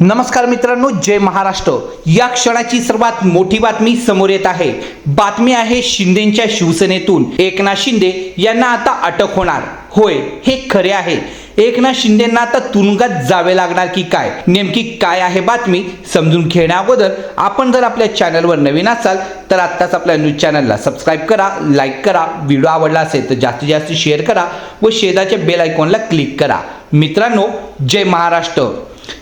नमस्कार मित्रांनो जय महाराष्ट्र. या क्षणाची सर्वात मोठी बातमी समोर येत आहे. बातमी आहे शिंदेच्या शिवसेनेतून. एकनाथ शिंदे यांना आता अटक होणार. होय हे खरे आहे. एकनाथ शिंदेंना आता तुरुंगात जावे लागणार की काय? नेमकी काय आहे बातमी? समजून घेण्या अगोदर आपण जर आपल्या चॅनलवर नवीन असाल तर आत्ताच आपल्या न्यूज चॅनलला सबस्क्राईब करा लाईक करा व्हिडिओ आवडला असेल तर जास्तीत जास्त शेअर करा व शेजाच्या बेल आयकॉनला क्लिक करा. मित्रांनो जय महाराष्ट्र.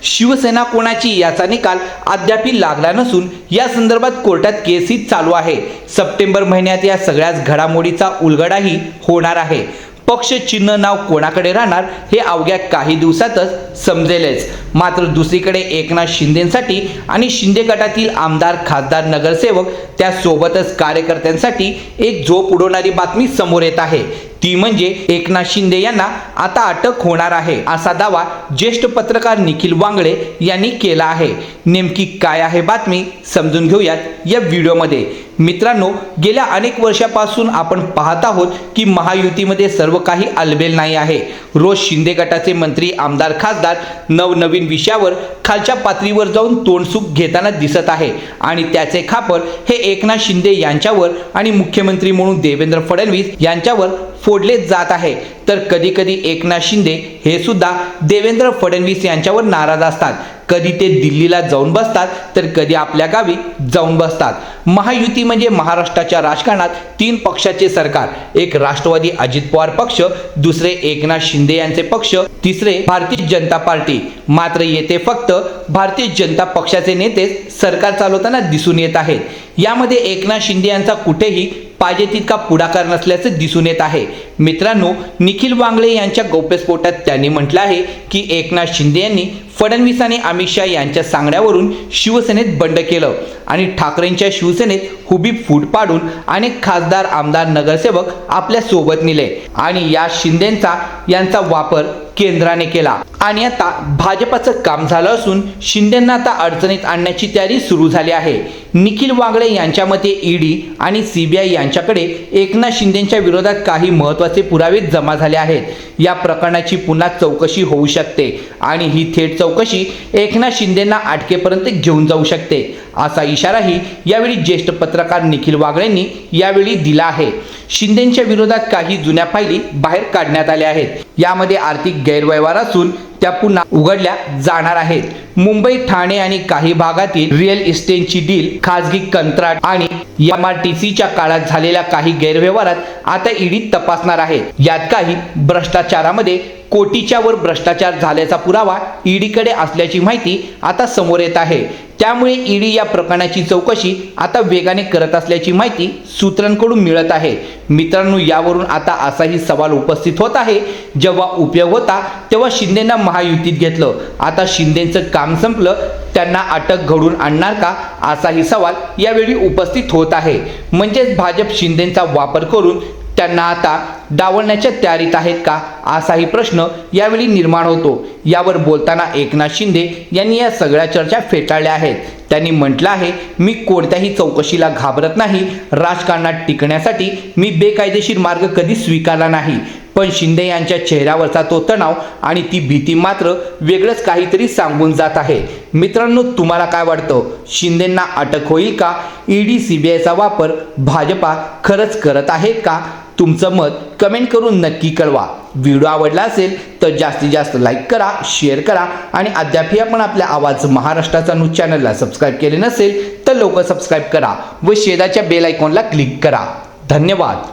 शिवसेना कोणाची याचा निकाल अद्याप लागला नसून या संदर्भात कोर्टात केसही चालू आहे. सप्टेंबर महिन्यात या सगळ्याच घडामोडीचा उलगडाही होणार आहे. पक्ष चिन्ह नाव कोणाकडे राहणार हे अवघ्या काही दिवसातच समजेलच. मात्र दुसरीकडे एकनाथ शिंदेसाठी आणि शिंदे गटातील आमदार खासदार नगरसेवक त्यासोबतच कार्यकर्त्यांसाठी एक झोप उडवणारी बातमी समोर येत आहे. ती म्हणजे एकनाथ शिंदे यांना आता अटक होणार आहे असा दावा ज्येष्ठ पत्रकार निखिल वांगळे यांनी केला आहे. नेमकी काय आहे बातमी समजून घेऊयात या व्हिडिओमध्ये. मित्रांनो गेल्या अनेक वर्षापासून आपण पाहत आहोत की महायुतीमध्ये सर्व काही अलबेल नाही आहे. रोज शिंदे गटाचे मंत्री आमदार खासदार नवनवीन विषयावर खालच्या पातळीवर जाऊन तोंडसुख घेताना दिसत आहे. आणि त्याचे खापर हे एकनाथ शिंदे यांच्यावर आणि मुख्यमंत्री म्हणून देवेंद्र फडणवीस यांच्यावर फोडले जात आहे. तर कधी कधी एकनाथ शिंदे हे सुद्धा देवेंद्र फडणवीस यांच्यावर नाराज असतात. कधी ते दिल्लीला जाऊन बसतात तर कधी आपल्या गावी जाऊन बसतात. महायुती म्हणजे महाराष्ट्राच्या राजकारणात तीन पक्षाचे सरकार. एक राष्ट्रवादी अजित पवार पक्ष दुसरे एकनाथ शिंदे यांचे पक्ष तिसरे भारतीय जनता पार्टी. मात्र येथे फक्त भारतीय जनता पक्षाचे नेते सरकार चालवताना दिसून येत आहेत. यामध्ये एकनाथ शिंदे यांचा कुठेही पाहिजे तितका पुढाकार नसल्याचं दिसून येत आहे. मित्रांनो निखिल वांगळे यांच्या गौप्यस्फोटात त्यांनी म्हटलं आहे की एकनाथ शिंदे यांनी फडणवीस आणि अमित शहा यांच्या सांगण्यावरून शिवसेनेत बंड केलं आणि ठाकरेंच्या शिवसेनेत हुबी फूट पाडून अनेक खासदार आमदार नगरसेवक आपल्यासोबत नेले. आणि या शिंदेचा यांचा वापर केंद्राने केला. आणि आता भाजपाचं काम झालं असून शिंदेंना आता अडचणीत आणण्याची तयारी सुरू झाली आहे. निखिल वांगडे यांच्या मते ईडी आणि सीबीआय यांच्याकडे एकनाथ शिंदेच्या विरोधात काही महत्त्वाचे पुरावे जमा झाले आहेत. या प्रकरणाची पुन्हा चौकशी होऊ शकते आणि ही थेट चौकशी एकनाथ शिंदेंना अटकेपर्यंत घेऊन जाऊ शकते असा इशाराही यावेळी ज्येष्ठ पत्रकार निखिल वागळेंनी यावेळी दिला आहे. शिंदेच्या विरोधात काही जुन्या फायली बाहेर काढण्यात आल्या आहेत. यामध्ये आर्थिक गैरव्यवहार असून त्या पुन्हा उघडल्या जाणार आहेत. मुंबई ठाणे आणि काही भागातील रिअल इस्टेटची डील खाजगी कंत्राट आणि एम आर टी सीच्या काळात झालेल्या काही गैरव्यवहारात आता ईडी तपासणार आहेत यात काही भ्रष्टाचारामध्ये कोटीच्या वर भ्रष्टाचार झाल्याचा पुरावा ईडीकडे असल्याची माहिती आता समोर येत आहे. त्यामुळे ईडी या प्रकरणाची चौकशी आता वेगाने करत असल्याची माहिती सूत्रांकडून मिळत आहे. मित्रांनो यावरून आता असाही सवाल उपस्थित होत आहे. जेव्हा उपयोग होता तेव्हा शिंदेना महायुतीत घेतलं. आता शिंदेचं काम संपलं. त्यांना अटक घडून आणणार का? असाही सवाल यावेळी उपस्थित होत आहे. म्हणजेच भाजप शिंदेचा वापर करून त्यांना आता डावलण्याच्या तयारीत आहेत का? असाही प्रश्न यावेळी निर्माण होतो. यावर बोलताना एकनाथ शिंदे यांनी या सगळ्या चर्चा फेटाळल्या आहेत. त्यांनी म्हटलं आहे मी कोणत्याही चौकशीला घाबरत नाही. राजकारणात टिकण्यासाठी मी बेकायदेशीर मार्ग कधी स्वीकारला नाही. पण शिंदे यांच्या चेहऱ्यावरचा तो तणाव आणि ती भीती मात्र वेगळंच काहीतरी सांगून जात आहे. मित्रांनो तुम्हाला काय वाटतं? शिंदेंना अटक होईल का? ईडी सीबीआयचा वापर भाजपा खरंच करत आहेत का? तुमचं मत कमेंट करून नक्की कळवा व्हिडिओ आवडला असेल तर जास्तीत जास्त लाईक करा शेअर करा आणि अद्यापही आपण आपल्या आवाज महाराष्ट्राचा न्यूज चॅनलला सबस्क्राईब केले नसेल तर लवकर सबस्क्राईब करा व शेजारच्या बेल आयकॉनला क्लिक करा धन्यवाद